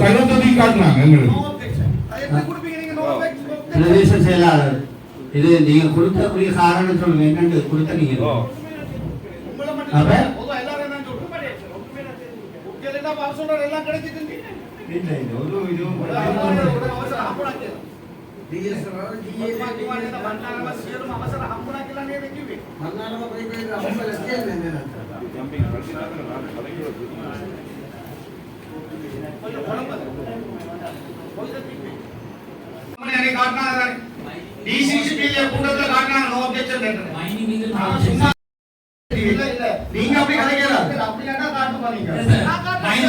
கையொத்தத்தை காட்டினாங்க எங்களுக்கு. பிரதேச செயலாளர் இது நீங்க கொடுத்தக்கூடிய காரணம் சொல்லுங்க என்னன்னு கொடுத்த நீங்க அப்ப? இல்ல, பொதுவா எல்லாரும் தான் சொல்றேன். நான் சும்மா இல்ல, இல்ல. நீங்க அப்படி கதைக்கல. அப்படியாண்டா காட்டுமா நீங்க? நான் காட்டுறேன்.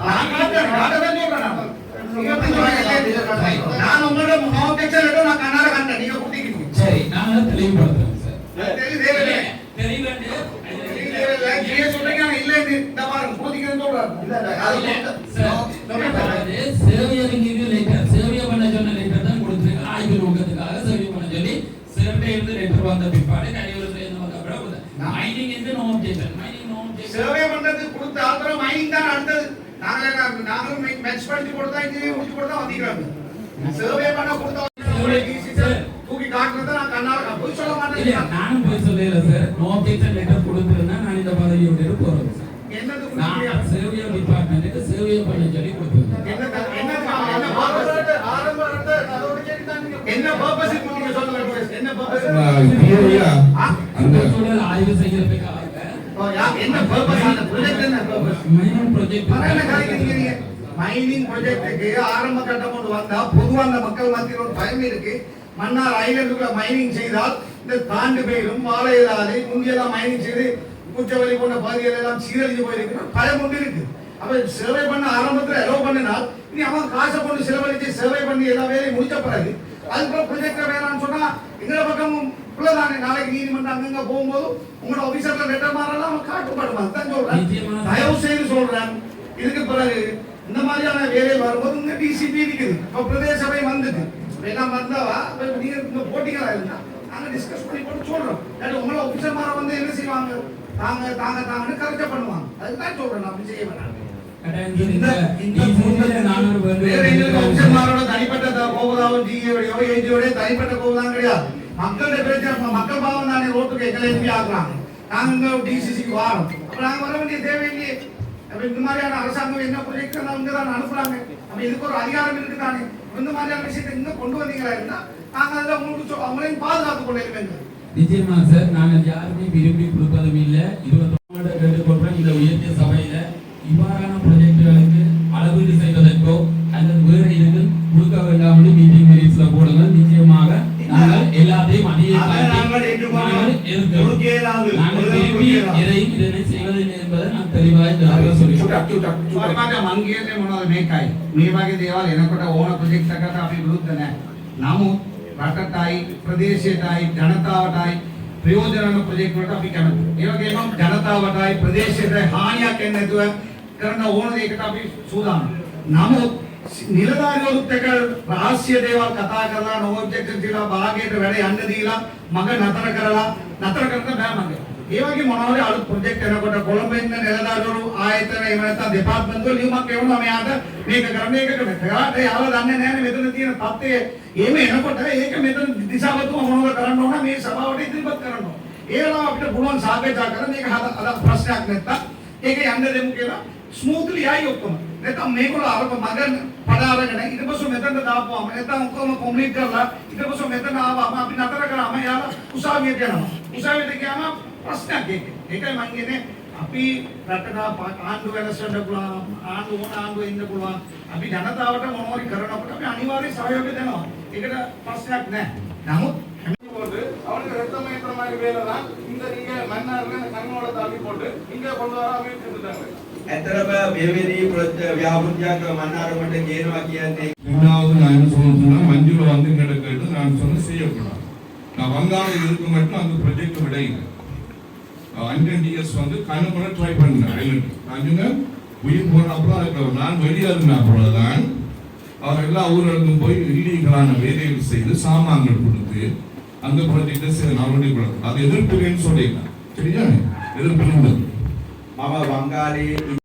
நான் காட்டுறேன். காட்டதான் சொல்றேன் நான். நீங்க அப்படி சொல்றீங்க. நான் உங்களோட no objection letter நான் கண்ணால கண்டேன். நீங்க கொடுத்தீங்க. சரி நான் தெளிவுபடுத்துறேன் சார் தெரியுது, தெரியுது. தெளிவுண்டு நீங்க இல்லைன்னு. இந்த பாருங்க, கொடுத்தீங்கன்னு சொல்றாரு. இல்ல, இல்ல. அது சேவையறிஞருக்கு letter, சேவையை பண்ண சொன்ன letter தான் கொடுத்திருக்கு. ஆய்வு நோக்கத்துக்காக சேவை பண்ண சொல்லி இருந்து letter வந்த பிற்பாடு கையெழுத்து எழுந்து வந்த பிறகு. Mining is no objection. Mining no objection. Survey பண்றதுக்கு கொடுத்த ஆத்திரம் மைனிங் தான் அடுத்தது நாங்க- நாங்களும் மேட்ச் பண்ணி கொடுத்தா இன்ஜினியர் முடிச்சு கொடுத்தா வந்திக்கிறாங்க சர்வே பண்ண கொடுத்தா தூக்கி காட்டுறத நான் கண்ணால போய் சொல்ல மாட்டேன் நானும் போய் சொல்லல சார் no objection letter கொடுத்திருந்தா நான் இந்த பதவியை விட்டு போறேன் சார். என்னது நான் டிபார்ட்மெண்ட்டுக்கு சேவையை பண்ண சொல்லி ஆய்வு செய்யறதுக்காக. என்ன? அந்த என்ன? மைனிங் ப்ராஜெக்ட் பரவாயில்ல, கலைக்கிறீங்க நீங்க. மைனிங் ப்ராஜெக்ட்டுக்கு ஆரம்ப கட்டம் கொண்டு வந்தா அந்த மக்கள் மத்தியில் ஒரு பயம் இருக்கு. மன்னார் ஐலண்டுக்குள்ள மைனிங் செய்தால் இந்த தாண்டு பெயரும் வாழை இல்லாது முந்தியெல்லாம் மைனிங் செய்து குச்சவெளி போன்ற பகுதிகள் எல்லாம் சீரழிஞ்சு போயிருக்கு பயம் கொண்டு இருக்கு. அப்ப சேவை பண்ண ஆரம்பத்துல எலோ பண்ணினால் இனி அவன் காசை கொண்டு செலவழிச்சு சேவை பண்ணி எல்லா வேலையும் முடிச்ச பிறகு அதுக்கப்புறம் ப்ரொஜெக்டர் வேணாம்னு சொன்னா எங்களை பக்கமும் உள்ளதானே நாளைக்கு நீதிமன்றம் அங்கங்க போகும்போது உங்களோட ஆபீசர்ல லெட்டர் மாறலாம் அவன் காட்டுப்படுமா தான் சொல்றேன். தயவு செய்து சொல்றேன். இதுக்கு பிறகு இந்த மாதிரியான வேலைகள் வரும்போது இந்த டிசிபி இருக்குது. இப்ப பிரதேச சபை வந்துட்டு. எல்லாம் வந்தவா? நீங்க போட்டிகளா இருந்தா நாங்க டிஸ்கஸ் பண்ணி போட்டு சொல்றோம். இல்லாட்டி உங்களை ஆபீசர் மார வந்து என்ன செய்வாங்க? தாங்க தாங்க தாங்கன்னு கரெக்டா பண்ணுவாங்க. அதுதான் சொல்றேன் அப்படி செய்ய வேண்டாம் தனிப்பட்ட கோபதாவும் ஜிஏயோடையோ ஏஜியோட தனிப்பட்ட கோபதாம் கிடையாது. மக்களுடைய பிரச்சனை மக்கள் பாவம் தானே ரோட்டுக்கு எங்களை எம்பி ஆக்குறாங்க. நாங்க டிசிசிக்கு வாரோம். அப்ப நாங்க வர வேண்டிய தேவையில்லையே. அப்ப இந்த மாதிரியான அரசாங்கம் என்ன ப்ரொஜெக்ட் தான் அனுப்புறாங்க? அப்ப இதுக்கு ஒரு அதிகாரம் இருக்கு தானே. இந்த மாதிரியான விஷயத்தை இங்க கொண்டு வந்தீங்களா இருந்தா நாங்க அதுல உங்களுக்கு அவங்களையும் பாதுகாத்துக் கொள்ள வேண்டும் நிச்சயமா சார் நாங்கள் யாருமே விரும்பி கொடுப்பதும் இல்லை இருபத்தி கேட்டுக்கொள்றோம் இந்த உயர்த்திய சபையில இவ்வாறான ப்ராஜெக்டுகளுக்கு அளவீடு செய்வதற்கோ அல்லது வேறு இதுக்கு கொடுக்க வேண்டாம் மீட்டிங் மினிட்ஸ்ல போடுங்க நிச்சயமாக நாங்கள் எல்லாத்தையும் அணியை அதை தாண்டி நாங்கள் ஏற்றுக்கொள்கிறோம். நாங்கள் எதிர்க்கிறோம். கொடுக்க இயலாது. நாங்கள் கொடுக்க விரும்பி இயலாது. எதையும் இதனை செய்வதில்லை என்பதை நான் தெளிவாக இந்த இடத்துல சொல்லிக்கிறேன் මට මංගේනේ මොනවද මේකයි මේ වගේ දේවල් එනකොට ඕන ප්‍රොජෙක්ට් එකකට අපි විරුද්ධ නැහැ නමුත් රටටයි ප්‍රදේශයටයි ජනතාවටයි ප්‍රයෝජන වන ප්‍රොජෙක්ට් වලට අපි කැමතියි. ඒ වගේම ජනතාවටයි ප්‍රදේශයටයි හානියක් එන්නේ නැතුව කරන ඕන දෙයකට අපි සූදානම්. නමුත් නිලධාරිවරුත් එක්ක රහස්‍ය දේවල් කතා කරලා නෝ ඔබ්ජෙක්ටිව් තියලා භාගයට වැඩ යන්න දීලා මග නතර කරලා නතර කරන්න බෑ මගේ. ඒ වගේ මොනවාරි අලුත් ප්‍රොජෙක්ට් එනකොට කොළඹ ඉන්න නිලධාරිවරු ආයතන එහෙම නැත්නම් දෙපාර්තමේන්තු වල ලියුමක් එවනවා මෙයාට මේක කරන්න ඒක කරන්න. ඒකට යාළුවා දන්නේ නැහැ මෙතන තියෙන தත්ත්වය. එහෙම එනකොට ඒක මෙතන දිශාවතුම මොනවද කරන්න ඕන මේ සභාවට ඉදිරිපත් කරන්න ඕන. ඒ වෙලාව අපිට පුළුවන් සාකච්ඡා කරලා මේක හද අද ප්‍රශ්නයක් නැත්තම් ඒක යන්න දෙමු කියලා ස්මූත්ලි ආයි ඔක්කොම. නැත්නම් මේගොල්ලෝ අරක මග පඩ අරගෙන ඊට පස්සේ මෙතනට දාපුවාම නැත්නම් ඔක්කොම කොම්ප්ලීට් කරලා ඊට පස්සේ මෙතන ආවම අපි නතර කරාම යාලා උසාවියට යනවා. උසාවියට ගියාම ප්‍රශ්නයක් ඒක. ඒකයි මම කියන්නේ අපි රටක පා- ආණ්ඩු වෙනස් වෙන්න පුළුවන් ආණ්ඩු ඕන ආණ්ඩුව ඉන්න පුළුවන්. අපි ජනතාවට මොනවරි කරනකොට අපි අනිවාර්යෙන් සහයෝගය දෙනවා. ඒකට ප්‍රශ්නයක් නැහැ. නමුත් போட்டு அவனுக்கு ரத்தம் ஏற்றுற மாதிரி வேலை தான் இந்த நீங்க மன்னார்ல இந்த கண்ணோட தள்ளி போட்டு இங்க கொண்டு வர முயற்சி செஞ்சுட்டாங்க ඇතරම මෙවැනි ව්‍යාපෘතියක් මන්නාරමට කියනවා කියන්නේ ரெண்டாவது நான் என்ன சொல்லணும்னா மஞ்சுள வந்து எங்கிட்ட கேட்டு நான் சொன்ன செய்யக்கூடாது நான் வங்காளம் இருக்க மட்டும் அந்த ப்ரொஜெக்ட் விட இல்லை Uh, ஹண்ட்ரட் இயர்ஸ் வந்து கண்ணு பண்ண ட்ரை பண்ணேன் ஐலண்ட் அஞ்சுங்க உயிர் போன அப்புறம் அதுக்கு நான் வெளியாக இருந்தேன் அவ்வளோதான் அவர் எல்லா ஊர்களுக்கும் போய் இல்லீகலான வேலைகள் செய்து சாமான்கள் கொடுத்து அந்த குழந்தைகிட்ட ப்ராஜெக்டை சரி நாளுடைய அது எதிர்ப்புகள்னு சொல்லியிருந்தேன். சரியா? எதிர்ப்பு இருந்தது அவன் வங்காளி